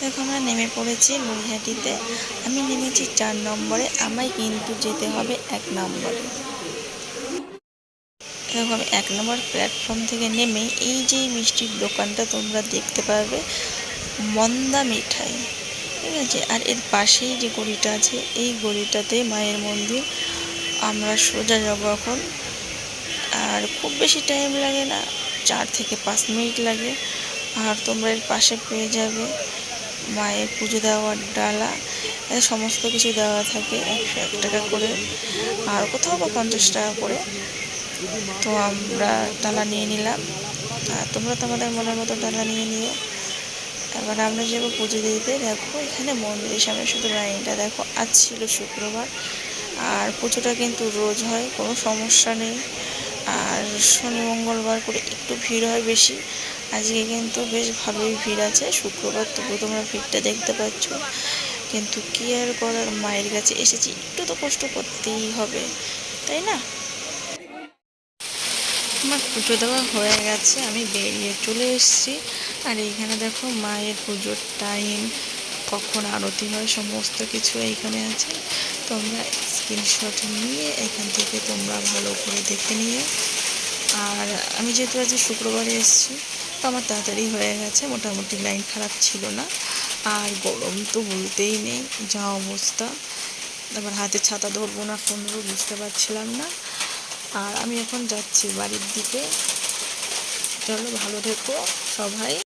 দেখো আমরা নেমে পড়েছি নৈহাটিতে। আমি নেমেছি চার নম্বরে, আমায় কিন্তু যেতে হবে এক নম্বরে। দেখো আমি এক নম্বর প্ল্যাটফর্ম থেকে নেমে এই যে মিষ্টির দোকানটা তোমরা দেখতে পারবে, মন্দা মিঠাই। ঠিক আছে? আর এর পাশেই যে গলিটা আছে, এই গলিটাতে মায়ের মন্দির। আমরা সোজা যাব এখন। আর খুব বেশি টাইম লাগে না, চার থেকে পাঁচ মিনিট লাগে। আর তোমরা এর পাশে পেয়ে যাবে মায়ের পুজো দেওয়ার ডালা সমস্ত কিছু দেওয়া থাকে, একশো এক টাকা করে। আর কোথাও বা পঞ্চাশ টাকা করে। তো আমরা ডালা নিয়ে নিলাম। আর তোমরা তোমাদের মনের মতো ডালা নিয়ে নিও। এবার আমরা যাব পুজো দিতে। দেখো, এখানে মন্দিরের সামনে শুধু লাইনটা দেখো। আজ ছিল শুক্রবার। আর পুজোটা কিন্তু রোজ হয়, কোনো সমস্যা নেই। আর শনি মঙ্গলবার করে একটু ভিড় হয় বেশি। আজকে কিন্তু বেশ ভালোই ভিড় আছে। শুক্রবার তবু তোমরা ভিড়টা দেখতে পাচ্ছ। কিন্তু কি আর করার? মায়ের কাছে এসেছি, একটু তো কষ্ট করতেই হবে, তাই না? আমার পুজো দেওয়া হয়ে গেছে, আমি বেরিয়ে চলে এসেছি। আর এইখানে দেখো মায়ের পুজোর টাইম কখন আরতি হয়, সমস্ত কিছু এইখানে আছে। তোমরা স্ক্রিনশট নিয়ে এখান থেকে তোমরা ভালো করে দেখে নিয়ে আর আমি যেহেতু আজকে শুক্রবারে এসেছি তো আমার তাড়াতাড়ি হয়ে গেছে, মোটামুটি লাইন খারাপ ছিল না। আর গরম তো বলতেই নেই, যা অবস্থা। আবার হাতে ছাতা ধরবো না ফোন ধরবো, বুঝতে পারছিলাম না। আর আমি এখন যাচ্ছি বাড়ির দিকে। চলো, ভালো থেকো সবাই।